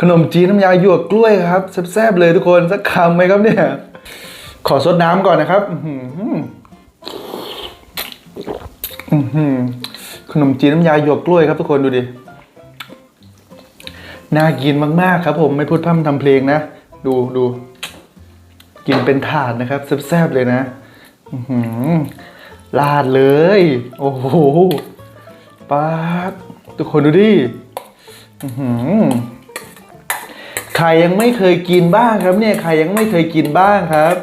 ขนมจีนน้ำยาหยวกกล้วยครับแซ่บๆเลยทุกคนสักคำไหมครับเนี่ย ขอซดน้ำก่อนนะครับขนมจีนน้ำยาหยวกกล้วยครับทุกคนดูดิ น่ากินมากๆครับ ผมไม่พูดพร่ำทำเพลงนะ ดูดู กินเป็นถาดนะครับแซ่บๆเลยนะลาดเลย โอ้โหป๊าทุกคนดูดิ ใครยังไม่เคยกินบ้างครับ เนี่ยใครยังไม่เคยกินบ้างครับ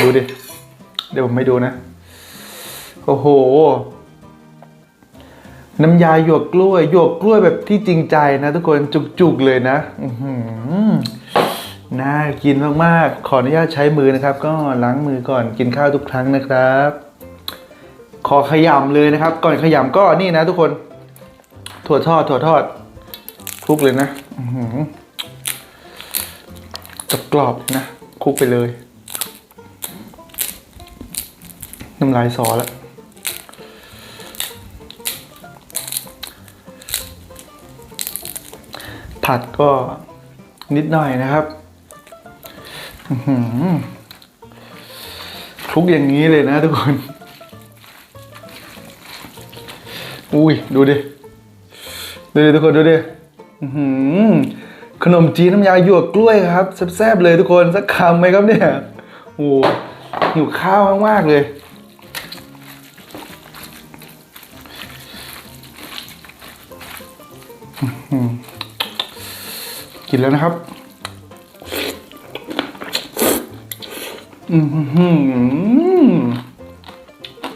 ดูดิ เดี๋ยวผมไม่ดูนะ โอ้โห น้ำยาหยวกกล้วยหยวกกล้วยแบบที่จริงใจนะทุกคนจุกๆเลยนะน่ากินมากๆ ขออนุญาตใช้มือนะครับ ก็ล้างมือก่อนกินข้าวทุกครั้งนะครับ ขอขยำเลยนะครับ ก่อนขยำก็นี่นะทุกคน ถั่วทอดถั่วทอดคลุกเลยนะ จะกรอบนะคลุกไปเลย น้ำลายสอแล้วผัดก็นิดหน่อยนะครับคลุกอย่างนี้เลยนะทุกคน อุ้ย ดูดิ ดูดิทุกคนดูดิ ขนมจีนน้ำยาหยวกกล้วยครับแซ่บๆเลยทุกคนสักคำไหมครับเนี่ยโอ้หิวข้าวมากๆเลยกินแล้วนะครับอือหือ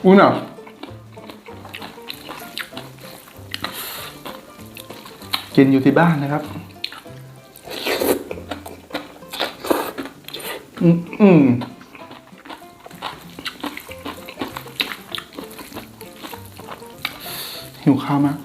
อุ้ย กินอยู่ที่บ้านนะครับ อืมหิวข้าวมาก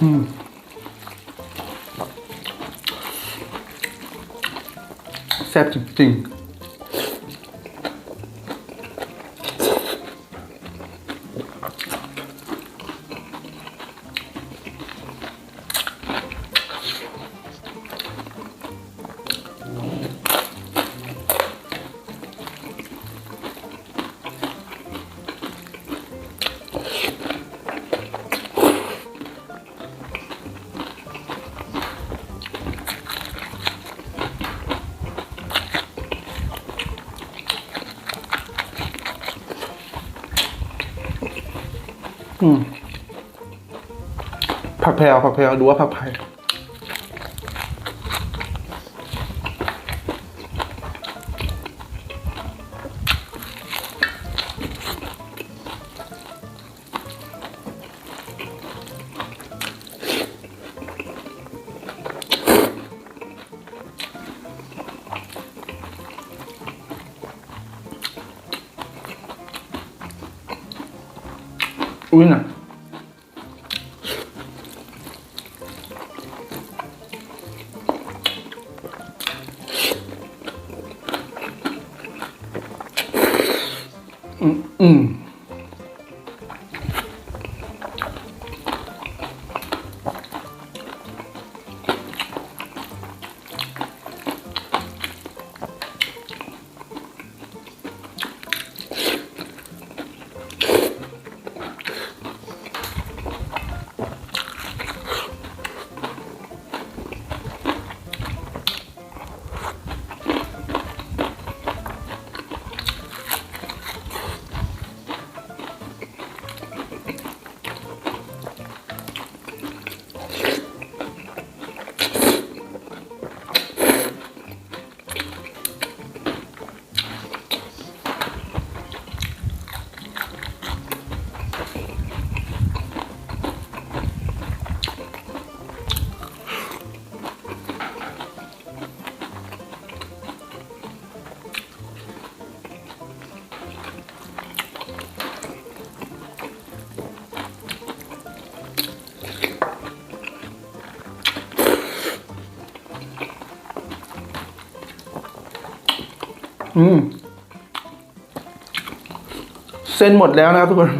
แซ่บจริงๆ ผักแพลวผักแพลวดูว่าผักไผ่ อุ้ยน่ะอื อืม เส้นหมดแล้วนะครับทุกคน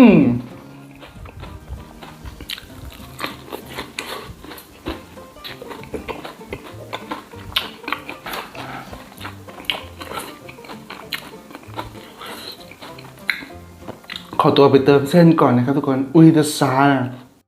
อืมขอตัวไปเติมเส้นก่อนนะครับทุกคน อุ้ยจะซานะ